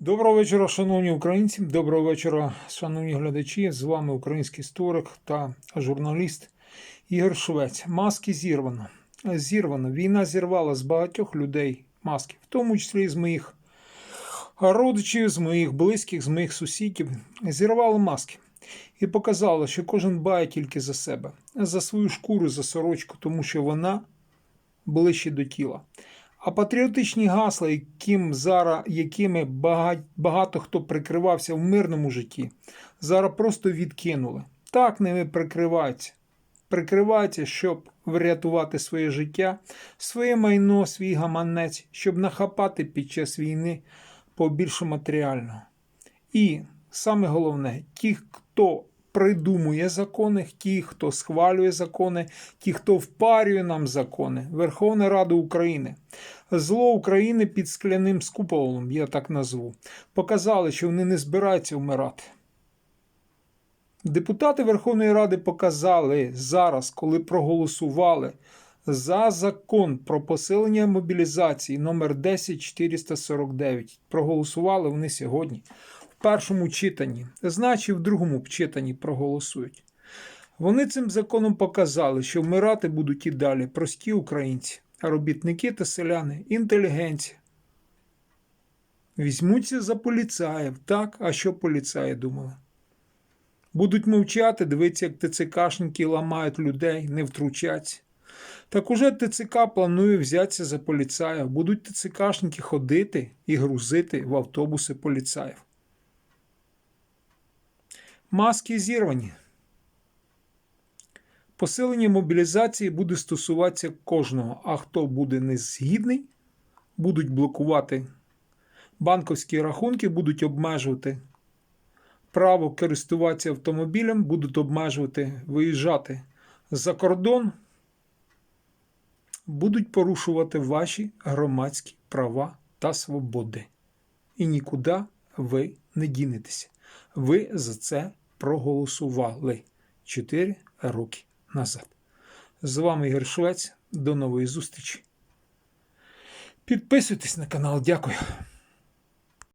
Доброго вечора, шановні українці. Доброго вечора, шановні глядачі. З вами український історик та журналіст Ігор Швець. Маски зірвано. Зірвано. Війна зірвала з багатьох людей маски, в тому числі з моїх родичів, з моїх близьких, з моїх сусідів. Зірвали маски. І показало, що кожен дбає тільки за себе, за свою шкуру, за сорочку, тому що вона ближче до тіла. А патріотичні гасла, яким зараз, якими багато хто прикривався в мирному житті, зараз просто відкинули. Так ними прикриваються. Прикриваються, щоб врятувати своє життя, своє майно, свій гаманець, щоб нахапати під час війни побільше матеріального. І саме головне, ті, хто придумує закони, ті, хто схвалює закони, ті, хто впарює нам закони, Верховна Рада України. Зло України під скляним скуполом, я так назву, показали, що вони не збираються вмирати. Депутати Верховної Ради показали зараз, коли проголосували за закон про посилення мобілізації номер 10449. Проголосували вони сьогодні першому читанні, значить, в другому читанні проголосують. Вони цим законом показали, що вмирати будуть і далі прості українці, робітники та селяни, інтелігенція. Візьмуться за поліцаїв, так? А що поліцаї думали? Будуть мовчати, дивитися, як ТЦКшники ламають людей, не втручаться. Так уже ТЦК планує взятися за поліцаїв. Будуть ТЦКшники ходити і грузити в автобуси поліцаїв. Маски зірвані. Посилення мобілізації буде стосуватися кожного, а хто буде не згідний, будуть блокувати банковські рахунки, будуть обмежувати право користуватися автомобілем, будуть обмежувати виїжджати за кордон, будуть порушувати ваші громадські права та свободи. І нікуди ви не дінетеся. Ви за це проголосували 4 роки назад. З вами Ігор Швець. До нової зустрічі. Підписуйтесь на канал. Дякую.